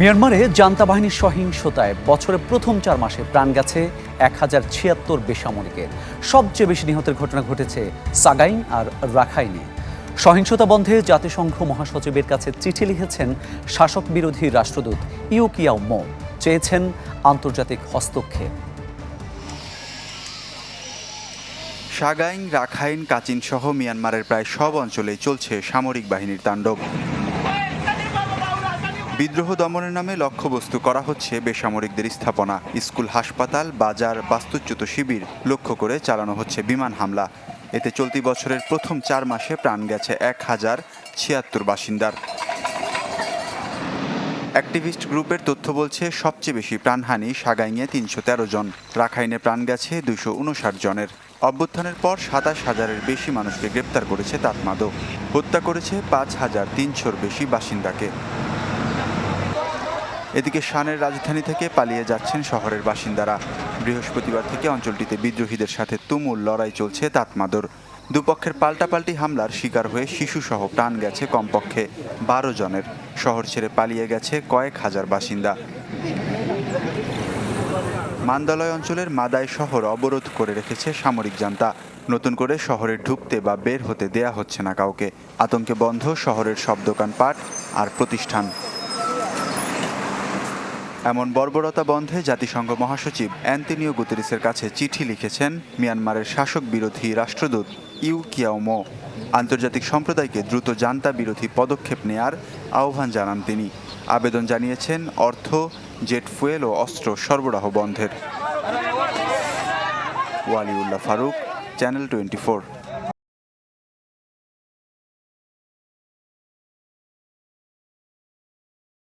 মিয়ানমারে জান্তা বাহিনীর সহিংসতায় বছরের প্রথম চার মাসে প্রাণ গেছে এক হাজার ছিয়াত্তর বেসামরিকের। সবচেয়ে বেশি নিহতের ঘটনা ঘটেছে সাগাইন আর রাখাইনে। সহিংসতা বন্ধে জাতিসংঘ মহাসচিবের কাছে চিঠি লিখেছেন শাসক বিরোধী রাষ্ট্রদূত ইউকিয়াও মো। চেয়েছেন আন্তর্জাতিক হস্তক্ষেপ। সাগাইন, রাখাইন কাচিন সহ মিয়ানমারের প্রায় সব অঞ্চলেই চলছে সামরিক বাহিনীর তাণ্ডব। বিদ্রোহ দমনের নামে লক্ষ্যবস্তু করা হচ্ছে বেসামরিকদের স্থাপনা। স্কুল, হাসপাতাল, বাজার, বাস্তুচ্যুত শিবির লক্ষ্য করে চালানো হচ্ছে বিমান হামলা। এতে চলতি বছরের প্রথম চার মাসে প্রাণ গেছে এক হাজার ছিয়াত্তর বাসিন্দার। অ্যাক্টিভিস্ট গ্রুপের তথ্য বলছে, সবচেয়ে বেশি প্রাণহানি সাগাইংয়ে তিনশো তেরো জন। রাখাইনে প্রাণ গেছে দুইশো উনষাট জনের। অভ্যুত্থানের পর সাতাশ হাজারের বেশি মানুষকে গ্রেপ্তার করেছে তাতমাদো হত্যা করেছে পাঁচ হাজার তিনশোর বেশি বাসিন্দাকে। এদিকে শানের রাজধানী থেকে পালিয়ে যাচ্ছেন শহরের বাসিন্দারা। বৃহস্পতিবার থেকে অঞ্চলটিতে বিদ্রোহীদের সাথে তুমুল লড়াই চলছে তাতমাদর। দুপক্ষের পাল্টাপাল্টি হামলার শিকার হয়ে শিশুসহ প্রাণ গেছে কমপক্ষে বারো জনের। শহর ছেড়ে পালিয়ে গেছে কয়েক হাজার বাসিন্দা। মান্দালয় অঞ্চলের মাদাই শহর অবরোধ করে রেখেছে সামরিক জান্তা। নতুন করে শহরে ঢুকতে বা বের হতে দেয়া হচ্ছে না কাউকে। আতঙ্কে বন্ধ শহরের সব দোকানপাট আর প্রতিষ্ঠান। এমন বর্বরতা বন্ধে জাতিসংঘ মহাসচিব অ্যান্টনিও গুতেরিসের কাছে চিঠি লিখেছেন মিয়ানমারের শাসক বিরোধী রাষ্ট্রদূত ইউ কিয়াওমো। আন্তর্জাতিক সম্প্রদায়কে দ্রুত জান্তা বিরোধী পদক্ষেপ নেয়ার আহ্বান জানান তিনি। আবেদন জানিয়েছেন অর্থ, জেট ফুয়েল ও অস্ত্র সরবরাহ বন্ধের। Waliullah Faruk, channel twenty